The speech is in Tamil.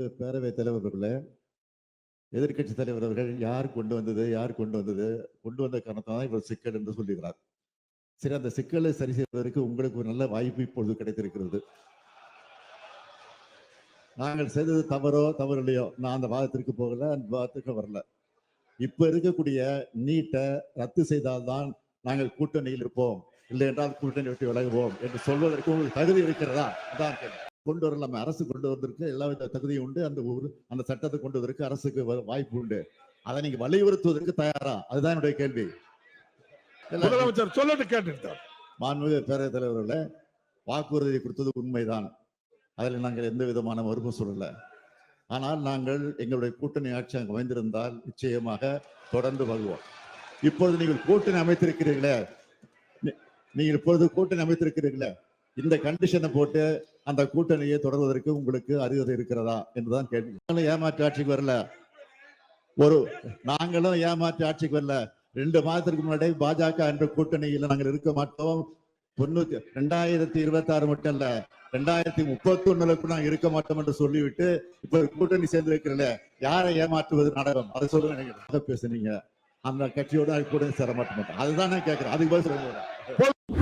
பேரவைத் தலைவர் அவர்களே எதிர்க்கட்சி தலைவர் அவர்கள் யார் கொண்டு வந்தது யார் கொண்டு வந்தது கொண்டு வந்த காரணத்தான் தான் இவர் சிக்கல் என்று சொல்லுகிறார். சரி அந்த சிக்கலை சரி செய்வதற்கு உங்களுக்கு ஒரு நல்ல வாய்ப்பு இப்பொழுது கிடைத்திருக்கிறது. நாங்கள் செய்தது தவறோ தவறு இல்லையோ நான் அந்த வாதத்திற்கு போகல அந்த வாதத்துக்கு வரல. இப்ப இருக்கக்கூடிய நீட்டை ரத்து செய்தால்தான் நாங்கள் கூட்டணியில் இருப்போம். இல்லை என்றால் கூட்டணி விட்டு விலகுவோம் என்று சொல்வதற்கு உங்களுக்கு தகுதி இருக்கிறதா? அதான் கேள்வி. கொண்டு வரலாம் அரசு கொண்டு வந்திருக்கு. எல்லா வித தகுதியும் உண்டு. அந்த ஊர் அந்த சட்டத்தை கொண்டு வந்ததற்கு அரசுக்கு வாய்ப்பு உண்டு. அதை நீங்க வலியுறுத்துவதற்கு தயாரா? அதுதான் என்னுடைய கேள்வி. முதலமைச்சர் சொல்லட்டு கேட்டுட்டார் மாண்புமிகு பேரவைத் தலைவர்களே வாக்குறுதி கொடுத்தது உண்மைதான். அதில் நாங்கள் எந்த விதமான மறுப்பும் சொல்லல. ஆனால் நாங்கள் எங்களுடைய கூட்டணி ஆட்சி அங்கு அமைந்திருந்தால் நிச்சயமாக தொடர்ந்து வருவோம் இப்பொழுது நீங்கள் கூட்டணி அமைத்திருக்கிறீர்களே. நீங்கள் இப்பொழுது கூட்டணி அமைத்திருக்கிறீர்களே. இந்த கண்டிஷனை போட்டு அந்த கூட்டணியை தொடர்வதற்கு உங்களுக்கு அறிவுரை இருக்கிறதா என்றுதான் கேள்வி. நாங்களும் ஏமாற்று ஆட்சிக்கு வரல. ஒரு நாங்களும் ஏமாற்று ஆட்சிக்கு வரல. ரெண்டு மாதத்திற்கு முன்னாடி பாஜக என்ற கூட்டணியில் நாங்கள் இருக்க மாட்டோம். தொண்ணூத்தி ரெண்டாயிரத்தி இருபத்தி ஆறு மட்டும் இல்ல ரெண்டாயிரத்தி முப்பத்தி ஒண்ணுல நாங்க இருக்க மாட்டோம் என்று சொல்லிவிட்டு இப்ப கூட்டணி சேர்ந்து இருக்கிறல யாரை ஏமாற்றுவது நாடகம் அதை சொல்லுங்க நீங்க பேசுனீங்க. அந்த கட்சியோட கூட சேர மாட்டோம். அதுதான் நான் கேட்கிறேன் அதுக்கு பதில் சொல்லுங்க.